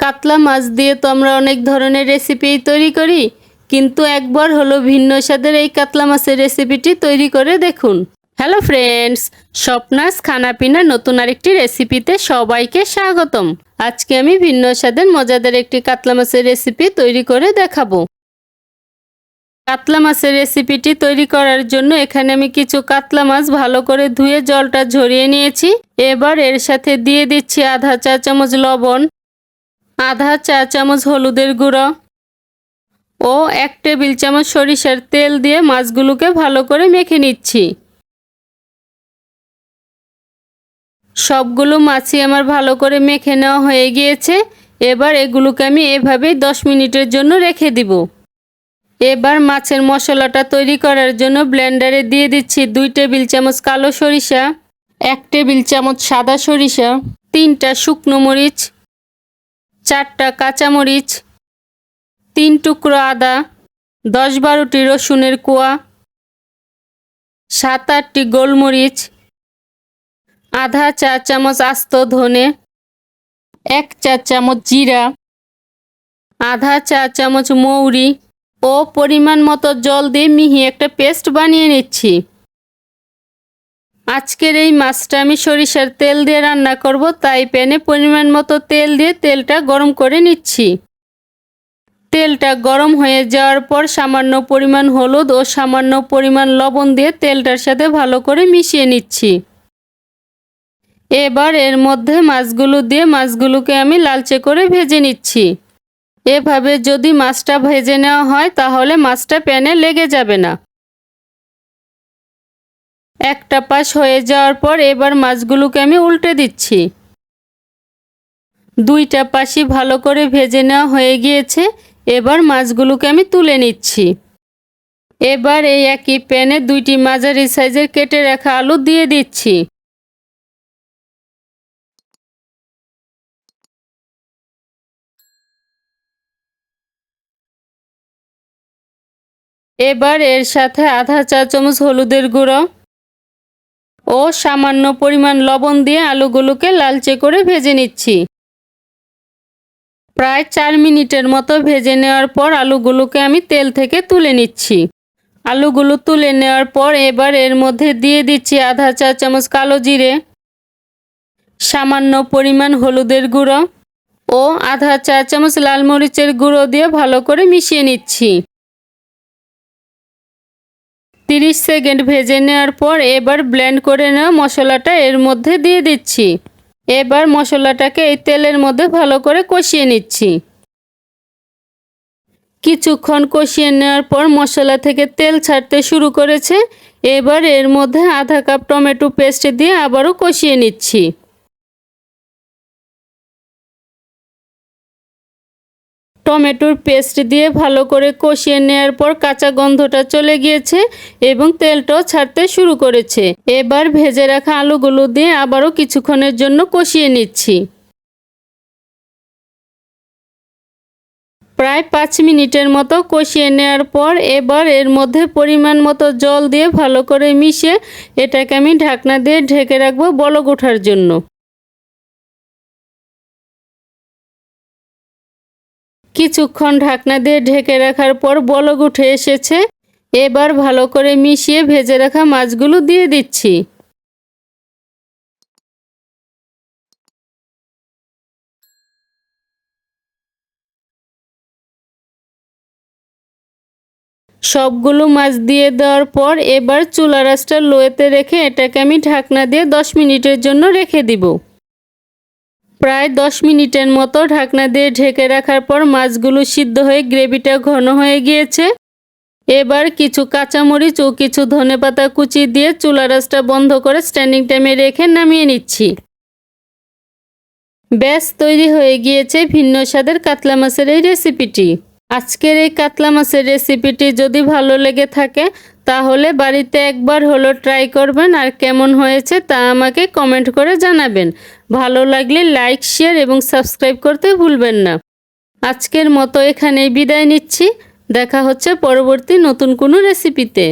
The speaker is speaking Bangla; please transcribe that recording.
কাতলা মাছ দিয়ে তো আমরা অনেক ধরনের রেসিপি তৈরি করি, কিন্তু একবার হলো ভিন্ন স্বাদের এই কাতলা মাছের রেসিপিটি তৈরি করে দেখুন। হ্যালো ফ্রেন্ডস স্বপ্নাস খানাপিনা নতুন আরেকটি রেসিপিতে সবাইকে স্বাগতম। আজকে আমি ভিন্ন স্বাদের মজাদার একটি কাতলা মাছের রেসিপি তৈরি করে দেখাবো। কাতলা মাছের রেসিপিটি তৈরি করার জন্য এখানে আমি কিছু কাতলা মাছ ভালো করে ধুয়ে জলটা ঝরিয়ে নিয়েছি। এবার এর সাথে দিয়ে দিচ্ছি আধা চা চামচ লবণ আধা চা চামচ হলুদের গুঁড়ো ও এক টেবিল চামচ সরিষার তেল দিয়ে মাছগুলোকে ভালো করে মেখে নিচ্ছি। সবগুলো মাছই আমার ভালো করে মেখে নেওয়া হয়ে গিয়েছে। এবার এগুলোকে আমি এভাবেই দশ মিনিটের জন্য রেখে দিব। এবার মাছের মশলাটা তৈরি করার জন্য ব্লেন্ডারে দিয়ে দিচ্ছি দুই টেবিল চামচ কালো সরিষা, এক টেবিল চামচ সাদা সরিষা, তিনটা শুকনো মরিচ চারটা কাঁচামরিচ, তিন টুকরো আদা, দশ বারোটি রসুনের কোয়া, সাত আটটি গোলমরিচ, আধা চা চামচ আস্ত ধনে, এক চা চামচ জিরা, আধা চা চামচ মৌরি ও পরিমাণ মতো জল দিয়ে মিহি একটা পেস্ট বানিয়ে নিচ্ছি। আজকের এই মাছটা আমি সরিষার তেল দিয়ে রান্না করব, তাই প্যানে পরিমাণ মতো তেল দিয়ে তেলটা গরম করে নিচ্ছি। তেলটা গরম হয়ে যাওয়ার পর সামান্য পরিমাণ হলুদ ও সামান্য পরিমাণ লবণ দিয়ে তেলটার সাথে ভালো করে মিশিয়ে নিচ্ছি। এবার এর মধ্যে মাছগুলো দিয়ে মাছগুলোকে আমি লালচে করে ভেজে নিচ্ছি। এভাবে যদি মাছটা ভেজে নেওয়া হয়, তাহলে মাছটা প্যানে লেগে যাবে না। একটা পাশ হয়ে যাওয়ার পর এবার মাছগুলোকে আমি উল্টে দিচ্ছি। দুইটা পাশই ভালো করে ভেজে নেওয়া হয়ে গিয়েছে। এবার মাছগুলোকে আমি তুলে নিচ্ছি। এবার এই একই প্যানে দুইটি মাঝারি সাইজের কেটে রাখা আলু দিয়ে দিচ্ছি। এবার এর সাথে আধা চা চামচ হলুদের গুঁড়ো ও সামান্য পরিমাণ লবণ দিয়ে আলুগুলোকে লালচে করে ভেজে নিচ্ছি। প্রায় চার মিনিটের মতো ভেজে নেওয়ার পর আলুগুলোকে আমি তেল থেকে তুলে নিচ্ছি। আলুগুলো তুলে নেওয়ার পর এবার এর মধ্যে দিয়ে দিচ্ছি আধা চা চামচ কালো জিরে, সামান্য পরিমাণ হলুদের গুঁড়ো ও আধা চা চামচ লাল মরিচের গুঁড়ো দিয়ে ভালো করে মিশিয়ে নিচ্ছি। তিরিশ সেকেন্ড ভেজে নেওয়ার পর এবার ব্লেন্ড করে নেওয়া মশলাটা এর মধ্যে দিয়ে দিচ্ছি। এবার মশলাটাকে এই তেলের মধ্যে ভালো করে কষিয়ে নিচ্ছি। কিছুক্ষণ কষিয়ে নেওয়ার পর মশলা থেকে তেল ছাড়তে শুরু করেছে। এবার এর মধ্যে আধা কাপ টমেটো পেস্ট দিয়ে আবারও কষিয়ে নিচ্ছি। টমেটোর পেস্ট দিয়ে ভালো করে কষিয়ে নেওয়ার পর কাঁচা গন্ধটা চলে গিয়েছে এবং তেলটাও ছাড়তে শুরু করেছে। এবার ভেজে রাখা আলুগুলো দিয়ে আবারও কিছুক্ষণের জন্য কষিয়ে নিচ্ছি। প্রায় পাঁচ মিনিটের মতো কষিয়ে নেওয়ার পর এবার এর মধ্যে পরিমাণ মতো জল দিয়ে ভালো করে মিশে এটাকে আমি ঢাকনা দিয়ে ঢেকে রাখব বলক ওঠার জন্য। কিছুক্ষণ ঢাকনা দিয়ে ঢেকে রাখার পর বলক উঠে এসেছে। এবার ভালো করে মিশিয়ে ভেজে রাখা মাছগুলো দিয়ে দিচ্ছি। সবগুলো মাছ দিয়ে দেওয়ার পর এবার চুলা রাসটা লোয়েতে রেখে এটাকে আমি ঢাকনা দিয়ে দশ মিনিটের জন্য রেখে দিব। প্রায় দশ মিনিটের মতো ঢাকনা দিয়ে ঢেকে রাখার পর মাছগুলো সিদ্ধ হয়ে গ্রেভিটা ঘন হয়ে গিয়েছে। এবার কিছু কাঁচামরিচ ও কিছু ধনেপাতা কুচি দিয়ে চুলা রাসটা বন্ধ করে স্ট্যান্ডিং টাইমে রেখে নামিয়ে নিচ্ছি। ব্যাস, তৈরি হয়ে গিয়েছে ভিন্ন স্বাদের কাতলা মাছের এই রেসিপিটি। আজকের এই কাতলা মাছের রেসিপিটি যদি ভালো লেগে থাকে তাহলে বাড়িতে একবার হলো ট্রাই করবেন আর কেমন হয়েছে তা আমাকে কমেন্ট করে জানাবেন। ভালো লাগলে লাইক শেয়ার এবং সাবস্ক্রাইব করতে ভুলবেন না। আজকের মতো এখানেই বিদায় নিচ্ছি। দেখা হচ্ছে পরবর্তী নতুন কোনো রেসিপিতে